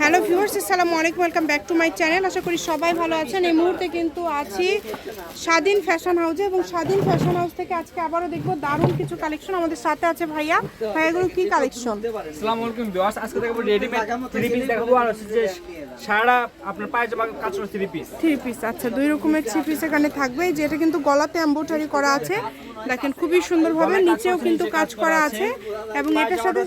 Hello viewers আসসালামু আলাইকুম welcome back to my channel. আশা করি সবাই ভালো আছেন। এই মুহূর্তে কিন্তু আছি স্বাধীন ফ্যাশন হাউসে এবং স্বাধীন ফ্যাশন হাউস থেকে আজকে আবারও দেখব দারুণ কিছু কালেকশন আমাদের সাথে আছে ভাইয়া। ভাইয়াগুলো কি কালেকশন? আসসালামু আলাইকুম ভিউয়ার্স আজকে দেখাবো রেডিমেড থ্রি পিস দেখাবো আর হচ্ছে যে সারা আপনার পায়জামা কাজ করা থ্রি পিস থ্রি পিস আচ্ছা দুই রকমের থ্রি পিস এখানে থাকবে। যেটা কিন্তু গলাতে এম্বোটারি করা আছে। দেখেন খুবই সুন্দরভাবে নিচেও কিন্তু কাজ করা আছে এবং এটার সাথে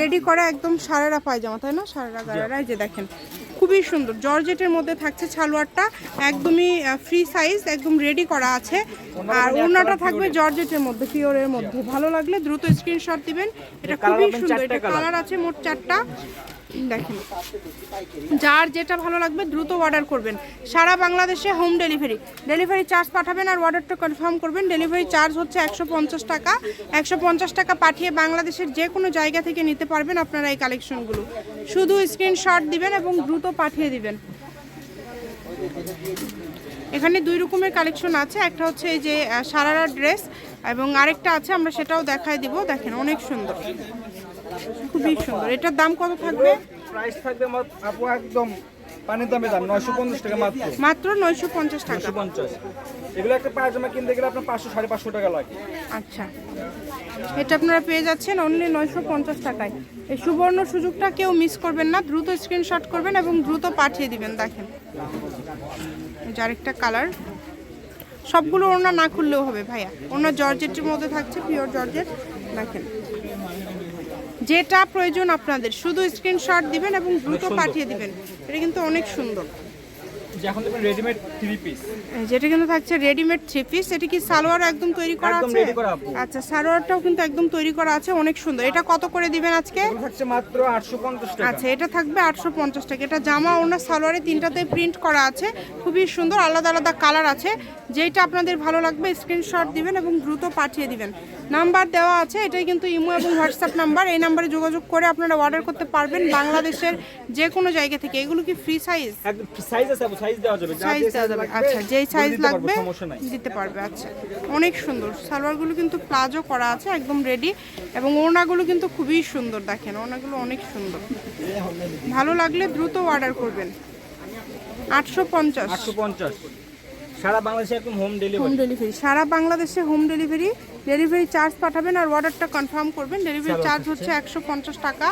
রেডি করে একদম। সারারা পায়জামা তাই না? সারারা গারারা যে দেখেন খুবই সুন্দর। জর্জেটের মধ্যে থাকছে সালোয়ারটা একদমই ফ্রি সাইজ একদম রেডি করা আছে। আর ওড়নাটা থাকবে জর্জেটের মধ্যে পিওরের মধ্যে। ভালো লাগলে দ্রুত স্ক্রিনশট দিবেন। এটা খুবই সুন্দর এটা কালার আছে মোট চারটা। দেখেন। যার যেটা ভালো লাগবে দ্রুত অর্ডার করবেন। সারা বাংলাদেশে হোম ডেলিভারি ডেলিভারি চার্জ পাঠাবেন আর অর্ডারটা কনফার্ম করবেন। ডেলিভারি চার্জ হচ্ছে একশো পঞ্চাশ টাকা। একশো পঞ্চাশ টাকা পাঠিয়ে বাংলাদেশের যে কোনো জায়গা থেকে নিতে পারবেন আপনারা এই কালেকশনগুলো শুধু স্ক্রিনশট দিবেন এবং দ্রুত পাঠিয়ে দিবেন। এখানে দুই রকমের কালেকশন আছে। একটা হচ্ছে এই যে সারারা ড্রেস এবং আরেকটা আছে, আমরা সেটাও দেখাই দিব। দেখেন, অনেক সুন্দর। খুবই সুন্দর। এটার দাম কত থাকবে? প্রাইস থাকবে আপু একদম পানির দামে দাম নয়শো পঞ্চাশ টাকা মাত্র। মাত্র নয়শো পঞ্চাশ টাকা। পঞ্চাশ। এগুলো একটা পায়জামা কিনতে গেলে আপনার পাঁচশো সাড়ে পাঁচশো টাকা লাগে। আচ্ছা। এটা আপনারা পেয়ে যাচ্ছেন অনলি নয়শো পঞ্চাশ টাকায়। এই সুবর্ণ সুযোগটা কেউ মিস করবেন না দ্রুত স্ক্রিনশট করবেন এবং দ্রুত পাঠিয়ে দিবেন দেখেন। এই যে আরেকটা কালার সবগুলো ওড়না না খুললেও হবে ভাইয়া। ওড়না জর্জেটের মধ্যে থাকছে পিওর জর্জেট দেখেন। যেটা প্রয়োজন আপনাদের শুধু স্ক্রিনশট দিবেন এবং দ্রুত পাঠিয়ে দিবেন। এটা কিন্তু অনেক সুন্দর। রেডিমেড থ্রি পিস যেটা কিন্তু থাকছে রেডিমেড থ্রি পিস এটা কি সালোয়ার একদম তৈরি করা আছে। আচ্ছা সালোয়ারটাও কিন্তু একদম তৈরি করা আছে অনেক সুন্দর। এটা কত করে দিবেন আজকে? থাকছে মাত্র আটশো পঞ্চাশ টাকা। আচ্ছা এটা থাকবে আটশো পঞ্চাশ টাকা। এটা জামা ওনার সালোয়ারে তিনটাতে প্রিন্ট করা আছে। খুবই সুন্দর আলাদা আলাদা কালার আছে। যেটা আপনাদের ভালো লাগবে স্ক্রিনশট দিবেন এবং দ্রুত পাঠিয়ে দিবেন। নাম্বার দেওয়া আছে এটাই কিন্তু ইমো এবং হোয়াটসঅ্যাপ নাম্বার। এই নাম্বারে যোগাযোগ করে আপনারা অর্ডার করতে পারবেন বাংলাদেশের যে কোনো জায়গা থেকে। এগুলো কি ফ্রি সাইজ সাইজ আছে সাইজ দেওয়া যাবে। সাইজ দেওয়া যাবে। আচ্ছা যেই সাইজ লাগবে দিতে পারবে আচ্ছা। অনেক সুন্দর। সালোয়ারগুলো কিন্তু প্লাজো করা আছে একদম রেডি এবং ওড়নাগুলো কিন্তু খুবই সুন্দর দেখেন ওড়নাগুলো অনেক সুন্দর। ভালো লাগলে দ্রুত অর্ডার করবেন। আটশো পঞ্চাশ। আটশো পঞ্চাশ। সারা বাংলাদেশে একদম হোম হোম ডেলিভারি ডেলিভারি সারা বাংলাদেশে হোম ডেলিভারি ডেলিভারি চার্জ পাঠাবেন আর অর্ডারটা কনফার্ম করবেন। ডেলিভারি চার্জ হচ্ছে একশো পঞ্চাশ টাকা।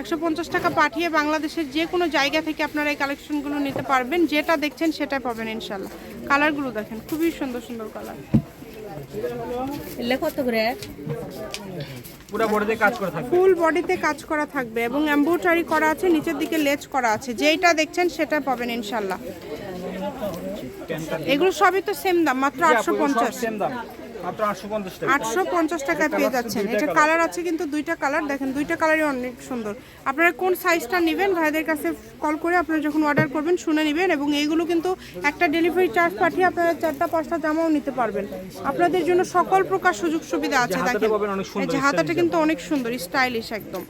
একশো পঞ্চাশ টাকা পাঠিয়ে বাংলাদেশের যে কোনো জায়গা থেকে আপনারা এই কালেকশনগুলো নিতে পারবেন। যেটা দেখছেন সেটা পাবেন ইনশাল্লাহ কালারগুলো দেখেন। খুবই সুন্দর সুন্দর কালার এলে কত করে? পুরো বডিতে কাজ করে থাকবে। ফুল বডিতে কাজ করা থাকবে এবং এম্ব্রয়ডারি করা আছে নিচের দিকে লেজ করা আছে। যেইটা দেখছেন সেটা পাবেন ইনশাল্লাহ এগুলো সবই তো সেম দাম মাত্র আটশো পঞ্চাশ। সেম দাম। মাত্র টাকা। টাকায় পেয়ে যাচ্ছেন। এটা কালার। আছে কিন্তু দুইটা কালার। দেখেন দুইটা কালারই অনেক সুন্দর। আপনারা কোন সাইজটা নেবেন? ভাইদের কাছে কল করে আপনারা যখন অর্ডার করবেন শুনে নেবেন এবং এইগুলো কিন্তু একটা ডেলিভারি চার্জ পাঠিয়ে আপনারা চারটা পাঁচটা জামাও নিতে পারবেন। আপনাদের জন্য সকল প্রকার সুযোগ সুবিধা আছে দেখেন। এই যে হাতাটা কিন্তু অনেক সুন্দর স্টাইলিশ একদম।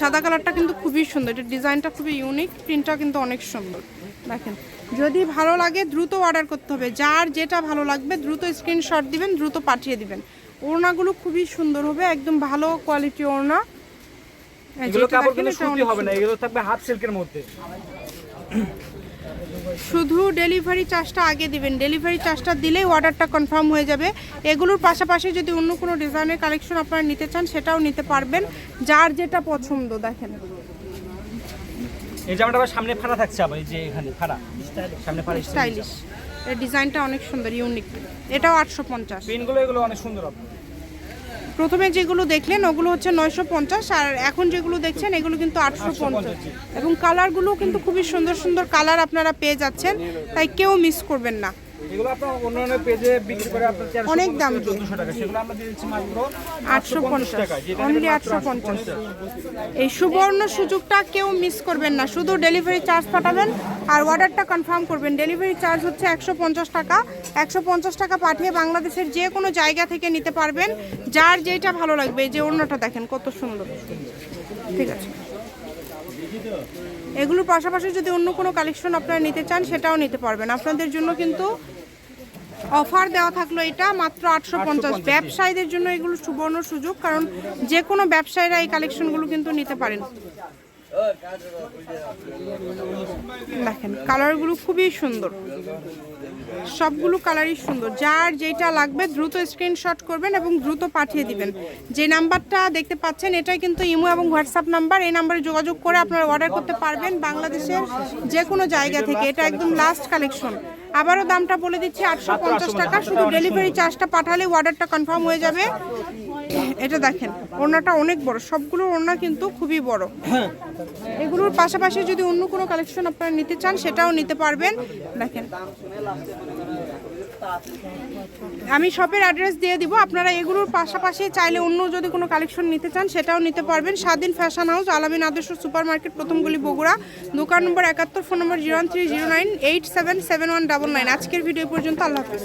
সাদা কালারটা কিন্তু খুবই সুন্দর। এটা ডিজাইনটা খুবই ইউনিক প্রিন্টটা কিন্তু অনেক সুন্দর। দেখেন যদি ভালো লাগে দ্রুত অর্ডার করতে হবে। যার যেটা ভালো লাগবে দ্রুত স্ক্রিনশট দিবেন দ্রুত পাঠিয়ে দিবেন। ওড়নাগুলো খুবই সুন্দর হবে একদম ভালো কোয়ালিটি ওড়না। এগুলো কাপড় দেখেন সুতি হবে না এগুলো থাকবে হাফ সিল্কের মধ্যে। শুধু ডেলিভারি চার্জটা আগে দিবেন। ডেলিভারি চার্জটা দিলেই অর্ডারটা কনফার্ম হয়ে যাবে। এগুলোর পাশাপাশি যদি অন্য কোনো ডিজাইনের কালেকশন আপনারা নিতে চান সেটাও নিতে পারবেন। যার যেটা পছন্দ দেখেন। এই জামাটা আবার সামনে ফাড়া থাকছে আবার এই যে এখানে ফাড়া। সামনে ফাড়া স্টাইলিশ এর ডিজাইনটা অনেক সুন্দর ইউনিক এটাও আটশো পঞ্চাশ। পিনগুলো এগুলো অনেক সুন্দর প্রথমে যেগুলো দেখলেন ওগুলো হচ্ছে নয়শো পঞ্চাশ আর এখন যেগুলো দেখছেন এগুলো কিন্তু আটশো পঞ্চাশ। এবং কালারগুলো কিন্তু খুবই সুন্দর সুন্দর কালার আপনারা পেয়ে যাচ্ছেন তাই কেউ মিস করবেন না। এগুলো আপনার অন্যান্য পেজে বিক্রি করে আপনার অনেক দাম দিয়ে। চোদ্দশো টাকা। সেগুলো আমরা দিয়ে দিচ্ছি মাত্র টাকা অনলি এই সুবর্ণ সুযোগটা কেউ মিস করবেন না। শুধু ডেলিভারি চার্জ পাঠাবেন আর অর্ডারটা কনফার্ম করবেন। ডেলিভারি চার্জ হচ্ছে একশো পঞ্চাশ টাকা। একশো পঞ্চাশ টাকা পাঠিয়ে বাংলাদেশের যে কোনো জায়গা থেকে নিতে পারবেন। যার যেটা ভালো লাগবে। এই যে অন্যটা দেখেন কত সুন্দর। ঠিক আছে। এগুলোর পাশাপাশি যদি অন্য কোনো কালেকশন আপনারা নিতে চান সেটাও নিতে পারবেন। আপনাদের জন্য কিন্তু অফার দেওয়া থাকল এটা মাত্র আটশো পঞ্চাশ। ব্যবসায়ীদের জন্য এগুলো সুবর্ণ সুযোগ কারণ যে কোনো ব্যবসায়ীরা এই কালেকশনগুলো কিন্তু নিতে পারেন। দেখেন কালারগুলো খুবই সুন্দর। সবগুলো কালারই সুন্দর। যার যেটা লাগবে দ্রুত স্ক্রিনশট করবেন এবং দ্রুত পাঠিয়ে দিবেন। যে নাম্বারটা দেখতে পাচ্ছেন এটাই কিন্তু ইমো এবং হোয়াটসঅ্যাপ নাম্বার। এই নাম্বারে যোগাযোগ করে আপনারা অর্ডার করতে পারবেন বাংলাদেশের যে কোনো জায়গা থেকে। এটা একদম লাস্ট কালেকশন আবারও দামটা বলে দিচ্ছি আটশো পঞ্চাশ টাকা। শুধু ডেলিভারি চার্জটা পাঠালে অর্ডারটা কনফার্ম হয়ে যাবে। এটা দেখেন ওড়নাটা অনেক বড়। সবগুলো ওড়না কিন্তু খুবই বড়। এগুলোর পাশাপাশি যদি অন্য কোনো কালেকশন আপনারা নিতে চান সেটাও নিতে পারবেন। দেখেন। আমি শপের অ্যাড্রেস দিয়ে দিব। আপনারা এগুলোর পাশাপাশি চাইলে অন্য যদি কোনো কালেকশন নিতে চান, সেটাও নিতে পারবেন। স্বাধীন ফ্যাশন হাউস আলামিন আদর্শ সুপার মার্কেট প্রথমগুলি বগুড়া। দোকান নম্বর একাত্তর, phone number zero three zero nine eight seven seven one double nine আজকের ভিডিও পর্যন্ত, আল্লাহ হাফিজ।